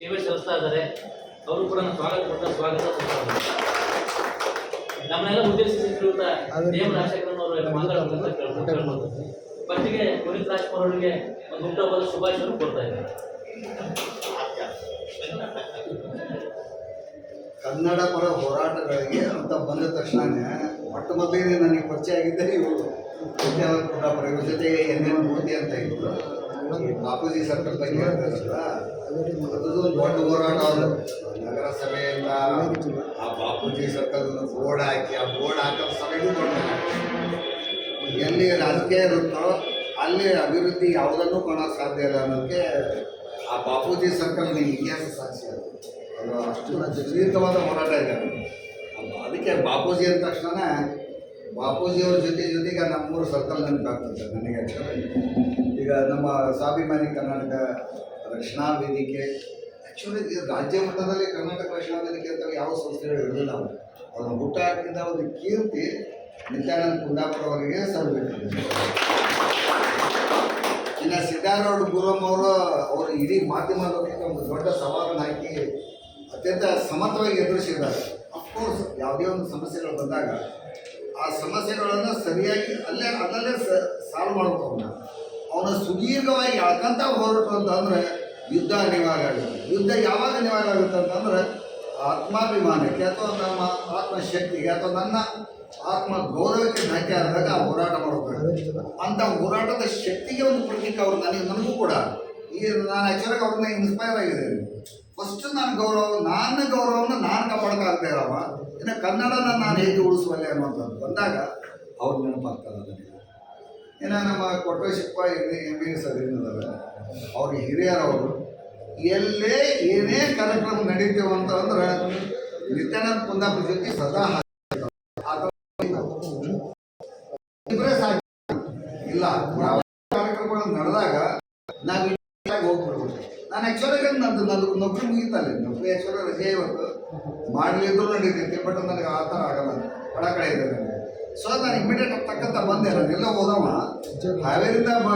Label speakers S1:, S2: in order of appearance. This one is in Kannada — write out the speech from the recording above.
S1: ಸೇವೆ ಸಲ್ಲಿಸ್ತಾ ಇದ್ದಾರೆ. ಅವರು ಕೂಡ ನಾನು ಸ್ವಾಗತ ಕೊಟ್ಟ ಸ್ವಾಗತ. ನಮ್ಮನ್ನೆಲ್ಲ ಉದ್ದೇಶಿಸಿರುವಂತ ನೇಮ ಡಿ ಮಾತಾಡಬಹುದು ಫಸ್ಟಿಗೆ ಪುನೀತ್ ರಾಜ್ಕುಮಾರ್ ಅವರಿಗೆ ಒಂದು ಹುಟ್ಟುಹಬ್ಬದ ಶುಭಾಶಯ ಕೊಡ್ತಾ ಇದ್ದಾರೆ.
S2: ಕನ್ನಡ ಪರ ಹೋರಾಟಗಳಿಗೆ ಅಂತ ಬಂದ ತಕ್ಷಣನೇ ಮೊಟ್ಟ ಮೊದಲಿಗೆ ನನಗೆ ಪರಿಚಯ ಆಗಿದ್ದರೆ ಇವರು. ಕೂಡ ಇವ್ರ ಜೊತೆಗೆ ಎನ್ ಎನ್ ಮೂರ್ತಿ ಅಂತ ಇದ್ರು. ಬಾಪೂಜಿ ಸರ್ಕಲ್ ಬಗ್ಗೆ ಅದು ದೊಡ್ಡ ಹೋರಾಟ ನಗರ ನಗರಸಭೆಯಿಂದ ಆ ಬಾಪೂಜಿ ಸರ್ಕಲ್ ಬೋರ್ಡ್ ಹಾಕಿ, ಆ ಬೋರ್ಡ್ ಹಾಕೋ ಸಭೆಗೂ ದೊಡ್ಡ ಎಲ್ಲಿ ರಾಜಕೀಯ ಇರುತ್ತೋ ಅಲ್ಲಿ ಅಭಿವೃದ್ಧಿ ಯಾವುದನ್ನು ಕಾಣೋಕೆ ಸಾಧ್ಯ ಇಲ್ಲ ಅನ್ನೋದಕ್ಕೆ ಆ ಬಾಪೂಜಿ ಸರ್ಕಲ್ ಇತಿಹಾಸ ಸಾಕ್ಷಿ ಅದು. ಅದು ಅಷ್ಟು ಸುದೀರ್ಘವಾದ ಹೋರಾಟ ಇದೆ ಅದು. ಅದಕ್ಕೆ ಬಾಪೂಜಿ ಅಂದ ತಕ್ಷಣ ಬಾಪೂಜಿಯವ್ರ ಜೊತೆ ಜೊತೆಗೆ ನಮ್ಮೂರು ಸರ್ಕಲ್ ನೆನಪಾಗ್ತದೆ ನನಗೆ. ಈಗ ನಮ್ಮ ಸ್ವಾಭಿಮಾನಿ ಕರ್ನಾಟಕ ರಕ್ಷಣಾ ವೇದಿಕೆ ಆ್ಯಕ್ಚುಲಿ ರಾಜ್ಯ ಮಟ್ಟದಲ್ಲಿ ಕರ್ನಾಟಕ ರಕ್ಷಣಾ ವೇದಿಕೆ ಅಂತ ಯಾವ ಸಂಸ್ಥೆಗಳು ಇರಲಿಲ್ಲ ಅವರು ಅದನ್ನು ಹುಟ್ಟ ಒಂದು ಕೀರ್ತಿ ನಿತ್ಯಾನಂದ ಕುಂದಾಪುರ ಅವರಿಗೆ ಸಲ್ಲಬೇಕು ಇನ್ನು ಸಿದ್ದಾರೂಢ ಗುರುಮ್ ಅವರು ಅವರು ಇಡೀ ಮಾಧ್ಯಮ ಲೋಕಕ್ಕೆ ಒಂದು ದೊಡ್ಡ ಸವಾಲನ್ನು ಹಾಕಿ ಅತ್ಯಂತ ಸಮರ್ಥವಾಗಿ ಎದುರಿಸಿದ್ದಾರೆ. ಅಫ್ಕೋರ್ಸ್ ಯಾವುದೇ ಒಂದು ಸಮಸ್ಯೆಗಳು ಬಂದಾಗ ಆ ಸಮಸ್ಯೆಗಳನ್ನು ಸರಿಯಾಗಿ ಅಲ್ಲೇ ಅಲ್ಲಲ್ಲೇ ಸಾಲ್ವ್ ಅವನ್ನ ಅವನ ಸುದೀರ್ಘವಾಗಿ ಅಳ್ಕಂತ ಹೊರಟು ಅಂತಂದ್ರೆ ಯುದ್ಧ ಆಗುತ್ತೆ. ಯುದ್ಧ ಯಾವಾಗ ನಿವಾರ ಆಗುತ್ತೆ ಅಂತಂದ್ರೆ ಆತ್ಮಾಭಿಮಾನಕ್ಕೆ ಅಥವಾ ನಮ್ಮ ಆತ್ಮಶಕ್ತಿಗೆ ಅಥವಾ ನನ್ನ ಆತ್ಮ ಗೌರವಕ್ಕೆ ಧಕ್ಕೆ ಆದಾಗ ಆ ಹೋರಾಟ ಮಾಡಬೇಕು ಅಂತ ಹೋರಾಟದ ಶಕ್ತಿಗೆ ಒಂದು ಪ್ರತೀಕ ಅವ್ರು ನನಗೆ, ನನಗೂ ಕೂಡ. ಈ ನಾನು ಆ್ಯಕ್ಚುಲಾಗಿ ಅವ್ರನ್ನ ಇನ್ಸ್ಪೈರ್ ಆಗಿದ್ದೇನೆ. ಫಸ್ಟ್ ನಾನು ಗೌರವ, ನನ್ನ ಗೌರವವನ್ನು ನಾನು ಕಾಪಾಡೋಕ್ಕಾಗದೇ ಇರವ. ಇನ್ನು ಕನ್ನಡನ ನಾನು ಹೇಗೆ ಉಳಿಸುವಲ್ಲೇ ಅನ್ನುವಂಥದ್ದು ಬಂದಾಗ ಅವ್ರು ನೆನಪಾಗ್ತಾರೆ ನನಗೆ ಇನ್ನು ನಮ್ಮ ಕೊಟ್ಟೇಶಪ್ಪ ಎಂ ಎಂ ಎಸ್ ಅದೇನಿದ್ದಾರೆ ಅವ್ರ ಹಿರಿಯರವರು, ಎಲ್ಲೇ ಏನೇ ಕಾರ್ಯಕ್ರಮ ನಡೀತೇವೆ ಅಂತ ಅಂದ್ರೆ ನಿತ್ಯಾನಂದ ಕುಂದಾಪುರ ಜೊತೆ ಸದಾ ಇಬ್ಬರೇ ಸಾಕು. ಇಲ್ಲ ಕಾರ್ಯಕ್ರಮಗಳು ನಡೆದಾಗ ನಾವು ಹೋಗ್ಬಿಡ್ಬೋದು. ನಾನು ಆ್ಯಕ್ಚುಲಾಗಿ ನಂದು ನಂದು ನೌಕರಿ ಮುಗಿತಲ್ಲ ನೌಕರಿ ಆ್ಯಕ್ಚುಲಾಗಿ ರಜೆ ಇವತ್ತು. ಮಾಡಲಿದ್ರು ನಡೀತೈತಿ ಬಟ್ ನನಗೆ ಆ ಥರ ಆಗಲ್ಲ. ಒಳ ಕಡೆ ಇದೆ ನನಗೆ ಸೊ ನಾನು ಇಮಿಡಿಯೇಟ್ ತಕ್ಕಂತ ಬಂದೆ ನಾನು ಎಲ್ಲ ಹೋದವ. ಹಾವೇರಿಂದ ಬ